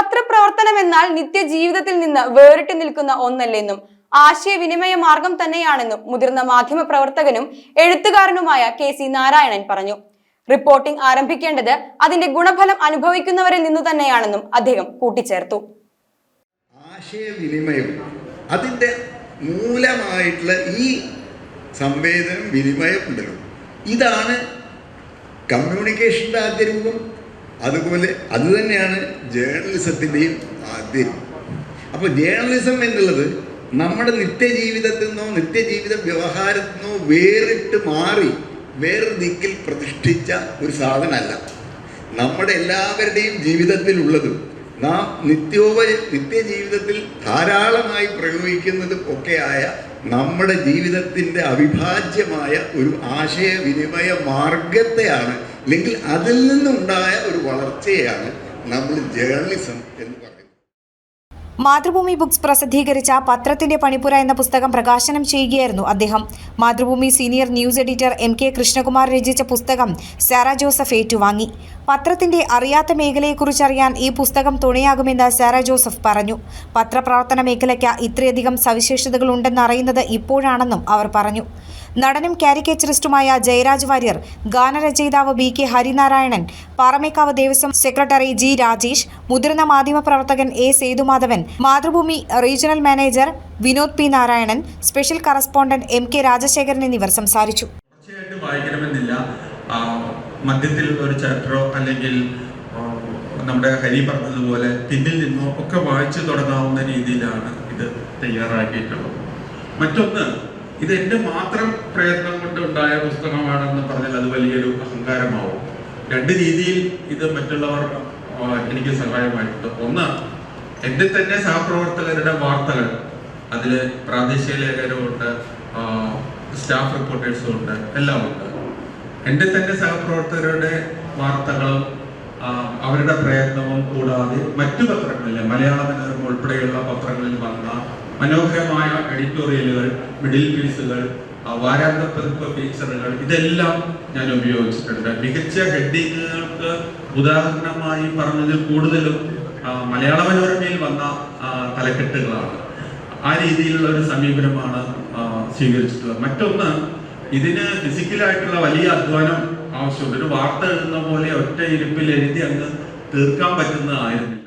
പത്രപ്രവർത്തനം എന്നാൽ നിത്യജീവിതത്തിൽ നിന്ന് വേറിട്ട് നിൽക്കുന്ന ഒന്നല്ലെന്നും ആശയവിനിമയ മാർഗം തന്നെയാണെന്നും മുതിർന്ന മാധ്യമ പ്രവർത്തകനും എഴുത്തുകാരനുമായ കെ സി നാരായണൻ പറഞ്ഞു. റിപ്പോർട്ടിംഗ് ആരംഭിക്കേണ്ടത് അതിന്റെ ഗുണഫലം അനുഭവിക്കുന്നവരിൽ നിന്നു തന്നെയാണെന്നും അദ്ദേഹം കൂട്ടിച്ചേർത്തു. ആശയവിനിമയം അതിന്റെ മൂലമായിട്ടുള്ള ഈ സംവേദനം വിനിമയം ഉണ്ടല്ലോ. ഇതാണ് കമ്മ്യൂണിക്കേഷന്റെ ആദ്യ രൂപം. അതുപോലെ അത് തന്നെയാണ് ജേർണലിസത്തിന്റെയും ആദ്യം. അപ്പോൾ ജേർണലിസം എന്നുള്ളത് നമ്മുടെ നിത്യജീവിതത്തിൽ നിന്നോ നിത്യജീവിത വ്യവഹാരത്തിൽ നിന്നോ വേറിട്ട് മാറി വേറൊരു ദിക്കിൽ പ്രതിഷ്ഠിച്ച ഒരു സാധനമല്ല. നമ്മുടെ എല്ലാവരുടെയും ജീവിതത്തിലുള്ളതും നാം നിത്യോപ നിത്യജീവിതത്തിൽ ധാരാളമായി പ്രയോഗിക്കുന്നതും ഒക്കെയായ നമ്മുടെ ജീവിതത്തിന്റെ അവിഭാജ്യമായ ഒരു ആശയവിനിമയ മാർഗത്തെയാണ് അല്ലെങ്കിൽ അതിൽ നിന്നുണ്ടായ ഒരു വളർച്ചയാണ് നമ്മൾ ജേർണലിസം എന്ന് പറയുന്നത്. മാതൃഭൂമി ബുക്സ് പ്രസിദ്ധീകരിച്ച പത്രത്തിന്റെ പണിപ്പുര എന്ന പുസ്തകം പ്രകാശനം ചെയ്യുകയായിരുന്നു അദ്ദേഹം. Mathrubhumi senior news editor M K Krishnakumar രചിച്ച പുസ്തകം സാറ ജോസഫ് ഏറ്റുവാങ്ങി. പത്രത്തിന്റെ അറിയാത്ത മേഖലയെക്കുറിച്ചറിയാൻ ഈ പുസ്തകം തുണയാകുമെന്ന് സാറ ജോസഫ് പറഞ്ഞു. പത്രപ്രവർത്തന മേഖലയ്ക്ക് ഇത്രയധികം അറിയുന്നത് ഇപ്പോഴാണെന്നും അവർ പറഞ്ഞു. നടനും കാരിക്കേച്ചറിസ്റ്റുമായ ജയരാജ് വാര്യർ ഗാനരചയിതാവ് B K Harinarayanan Paramekkavu Devaswom secretary G Rajesh മുതിർന്ന മാധ്യമപ്രവർത്തകൻ A Sethumadhavan Mathrubhumi regional manager Vinod P Narayanan special correspondent M K Rajasekharan എന്നിവർ സംസാരിച്ചു. മധ്യത്തിൽ ഒരു ചാപ്റ്ററോ അല്ലെങ്കിൽ നമ്മുടെ ഹരി പറഞ്ഞതുപോലെ പിന്നിൽ നിന്നോ ഒക്കെ വായിച്ചു തുടങ്ങാവുന്ന രീതിയിലാണ് ഇത് തയ്യാറാക്കിയിട്ടുള്ളത്. മറ്റൊന്ന് ഇത് എന്റെ മാത്രം പ്രയത്നം കൊണ്ട് ഉണ്ടായ പുസ്തകമാണെന്ന് പറഞ്ഞാൽ അത് വലിയൊരു അഹങ്കാരമാവും. രണ്ട് രീതിയിൽ ഇത് മറ്റുള്ളവർ എനിക്ക് സഹായമായിട്ടുണ്ട്. ഒന്ന് എന്റെ തന്നെ സഹപ്രവർത്തകരുടെ വാർത്തകൾ. അതിൽ പ്രാദേശിക ലേഖനമുണ്ട് സ്റ്റാഫ് റിപ്പോർട്ടേഴ്സും ഉണ്ട് എല്ലാം ഉണ്ട്. എന്റെ തന്നെ സഹപ്രവർത്തകരുടെ വാർത്തകളും അവരുടെ പ്രയത്നവും കൂടാതെ മറ്റു പത്രങ്ങളിലെ മലയാള മനോരമ ഉൾപ്പെടെയുള്ള പത്രങ്ങളിൽ വന്ന മനോഹരമായ എഡിറ്റോറിയലുകൾ മിഡിൽ പീസുകൾ ആ, വാരാന്ത പതിപ്പ് ഫീച്ചറുകൾ ഇതെല്ലാം ഞാൻ ഉപയോഗിച്ചിട്ടുണ്ട്. മികച്ച ഹെഡിങ്ങുകൾക്ക് ഉദാഹരണമായി പറഞ്ഞതിൽ കൂടുതലും മലയാള മനോരമയിൽ വന്ന തലക്കെട്ടുകളാണ്. ആ രീതിയിലുള്ള ഒരു സമീപനമാണ് സ്വീകരിച്ചിട്ടുള്ളത്. മറ്റൊന്ന് ഇതിന് ഫിസിക്കലായിട്ടുള്ള വലിയ അധ്വാനം ആവശ്യമുണ്ട്. ഒരു വാർത്ത എഴുതുന്ന പോലെ ഒറ്റ ഇരിപ്പിൽ എഴുതി അങ്ങ് തീർക്കാൻ പറ്റുന്നതായിരുന്നില്ല